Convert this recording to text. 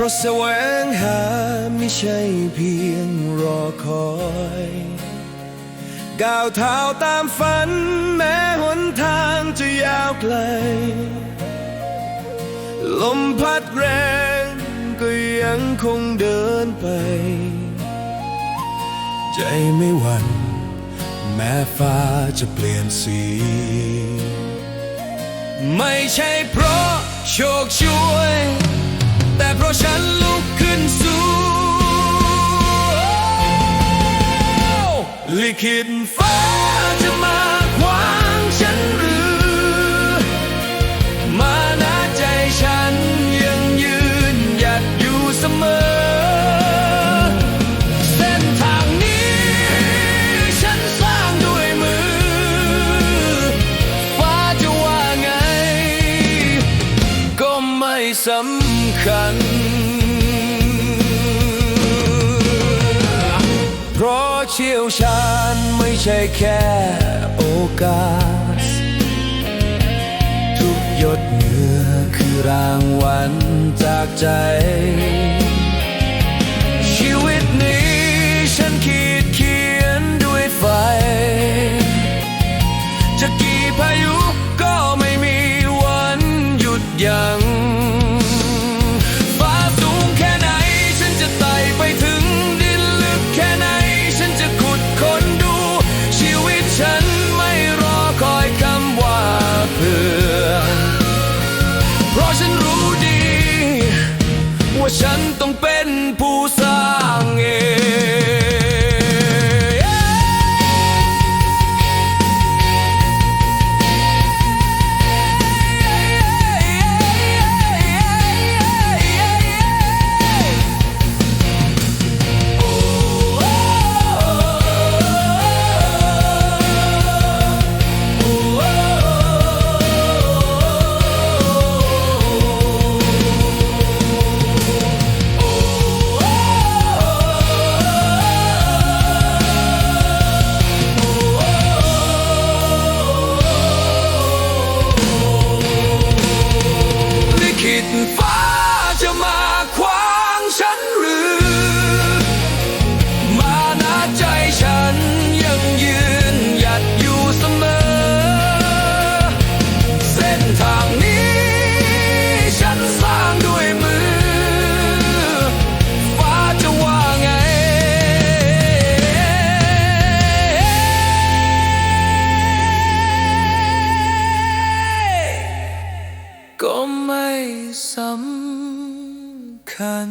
พราะแสวงหาไม่ใช่เพียงรอคอยก้าวเท้าตามฝันแม้หนทางจะยาวไกล ลมพัดแรงก็ยังคงเดินไป ใจไม่หวั่นแม้ฟ้าจะเปลี่ยนสี ไม่ใช่เพราะโชคช่วย แต่เพราะฉันลุกขึ้นสู้ลิขิตฟ้าจะมาขวางฉันหรือ มานาใจฉันยังยืนหยัดอยู่เสมอ เส้นทางนี้ฉันสร้างด้วยมือ ฟ้าจะว่าไง ก็ไม่สำ คัญ เพราะเชี่ยวชาญไม่ใช่แค่โอกาส ทุกหยดเหงื่อคือรางวัลจากใจ ว่าฉันต้องเป็นผู้สร้างเอง สำคัญ